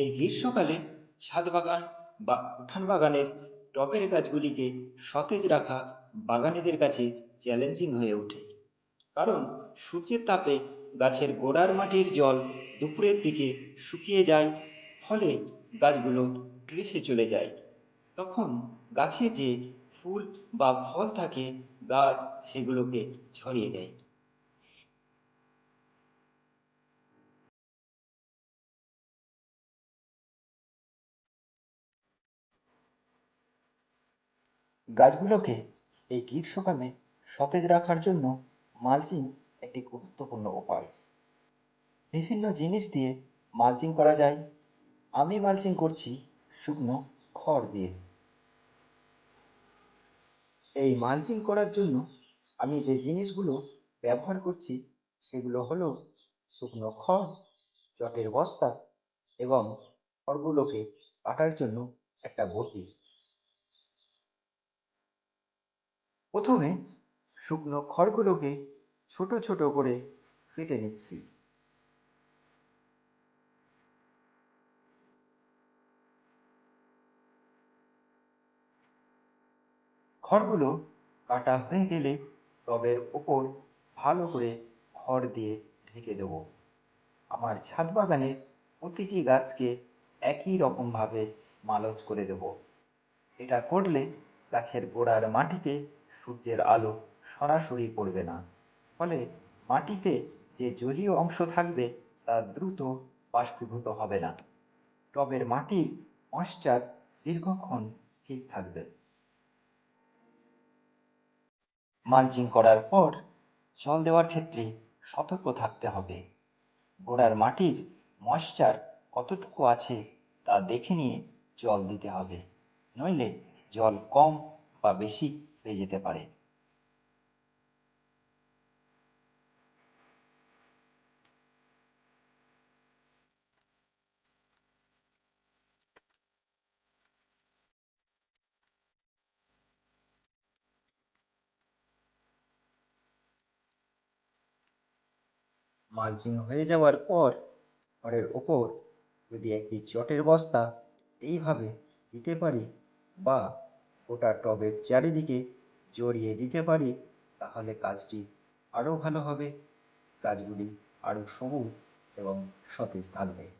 এই গ্রীষ্মকালে ছাদ বাগান বা উঠান বাগানের টবের গাছগুলিকে সতেজ রাখা বাগানীদের কাছে চ্যালেঞ্জিং হয়ে ওঠে। কারণ সূর্যের তাপে গাছের গোড়ার মাটির জল দুপুরের দিকে শুকিয়ে যায়, ফলে গাছগুলো গ্রীষে চলে যায়। তখন গাছে যে ফুল বা ফল থাকে, গাছ সেগুলোকে ছড়িয়ে দেয়। গাছগুলোকে এই গ্রীষ্মকালে সতেজ রাখার জন্য মালচিং একটি গুরুত্বপূর্ণ উপায়। বিভিন্ন জিনিস দিয়ে মালচিং করা যায়। আমি মালচিং করছি শুকনো খড় দিয়ে। এই মালচিং করার জন্য আমি যে জিনিসগুলো ব্যবহার করছি সেগুলো হলো শুকনো খড়, চটের বস্তা এবং খড়গুলোকে কাটার জন্য একটা বটি। প্রথমে শুকনো খড়গুলোকে ছোট ছোট করে কেটে নিচ্ছি। খড়গুলো কাটা হয়ে গেলে টবের ওপর ভালো করে খড় দিয়ে ঢেকে দেবো। আমার ছাদ বাগানে প্রতিটি গাছকে একই রকমভাবে মালচ করে দেব। এটা করলে গাছের গোড়ার মাটিতে সূর্যের আলো সরাসরি পড়বে না। ফলে মাটিতে যে জলীয় অংশ থাকবে, তা দ্রুত বাষ্পীভূত হবে না। টবের মাটির ময়শ্চার দীর্ঘক্ষণ ঠিক থাকবে। মালচিং করার পর জল দেওয়ার ক্ষেত্রে সতর্ক থাকতে হবে। গোড়ার মাটির ময়শ্চার কতটুকু আছে, তা দেখে নিয়ে জল দিতে হবে। নইলে জল কম বা বেশি হয়ে যেতে পারে। মালচিং হয়ে যাওয়ার পর খড়ের ওপর যদি একটি চটের বস্তা এইভাবে দিতে পারি বা গোটা টবের চারিদিকে জড়িয়ে দিতে পারি, তাহলে কাজটি আরও ভালো হবে। গাছগুলি আরও সবুজ এবং সতেজ থাকবে।